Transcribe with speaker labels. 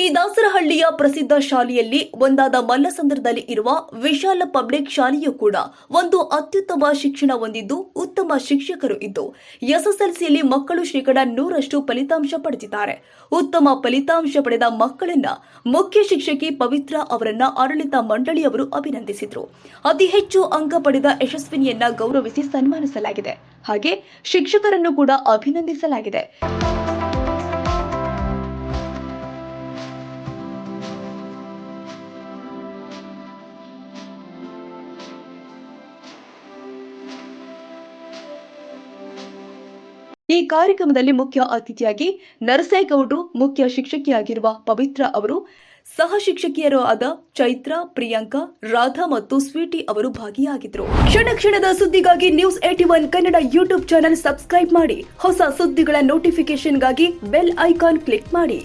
Speaker 1: T ದಾಸರಹಳ್ಳಿಯ ಪ್ರಸಿದ್ಧ ಶಾಲೆಯಲ್ಲಿ ಒಂದಾದ ಮಲ್ಲಸಂದ್ರದಲ್ಲಿ ಇರುವ ವಿಶಾಲ ಪಬ್ಲಿಕ್ ಶಾಲೆಯೂ ಕೂಡ ಒಂದು ಅತ್ಯುತ್ತಮ ಶಿಕ್ಷಣ ಹೊಂದಿದ್ದು ಉತ್ತಮ ಶಿಕ್ಷಕರು ಇದ್ದು ಎಸ್ಎಸ್ಎಲ್ಸಿಯಲ್ಲಿ ಮಕ್ಕಳು ಶೇಕಡ ನೂರಷ್ಟು ಫಲಿತಾಂಶ ಪಡೆದಿದ್ದಾರೆ. ಉತ್ತಮ ಫಲಿತಾಂಶ ಪಡೆದ ಮಕ್ಕಳನ್ನ ಮುಖ್ಯ ಶಿಕ್ಷಕಿ ಪವಿತ್ರ ಅವರನ್ನ ಆಡಳಿತ ಮಂಡಳಿಯವರು ಅಭಿನಂದಿಸಿದ್ರು. ಅತಿ ಹೆಚ್ಚು ಅಂಕ ಪಡೆದ ಯಶಸ್ವಿನಿಯನ್ನ ಗೌರವಿಸಿ ಸನ್ಮಾನಿಸಲಾಗಿದೆ. ಹಾಗೆ ಶಿಕ್ಷಕರನ್ನು ಕೂಡ ಅಭಿನಂದಿಸಲಾಗಿದೆ. ಈ ಕಾರ್ಯಕ್ರಮದಲ್ಲಿ ಮುಖ್ಯ ಅತಿಥಿಯಾಗಿ ನರಸೇಗೌಡರು ಮುಖ್ಯ ಶಿಕ್ಷಕಿಯಾಗಿರುವ ಪವಿತ್ರ ಅವರು, ಸಹ ಶಿಕ್ಷಕಿಯರು ಆದ ಚೈತ್ರ, ಪ್ರಿಯಾಂಕಾ, ರಾಧಾ ಮತ್ತು ಸ್ವೀಟಿ ಅವರು ಭಾಗಿಯಾಗಿದ್ದರು. ಕ್ಷಣ ಕ್ಷಣದ ಸುದ್ದಿಗಾಗಿ news AT one Kannada YouTube channel subscribe ಮಾಡಿ. ಹೊಸ ಸುದ್ದಿಗಳ ನೋಟಿಫಿಕೇಶನ್ಗಾಗಿ ಬೆಲ್ ಐಕಾನ್ ಕ್ಲಿಕ್ ಮಾಡಿ.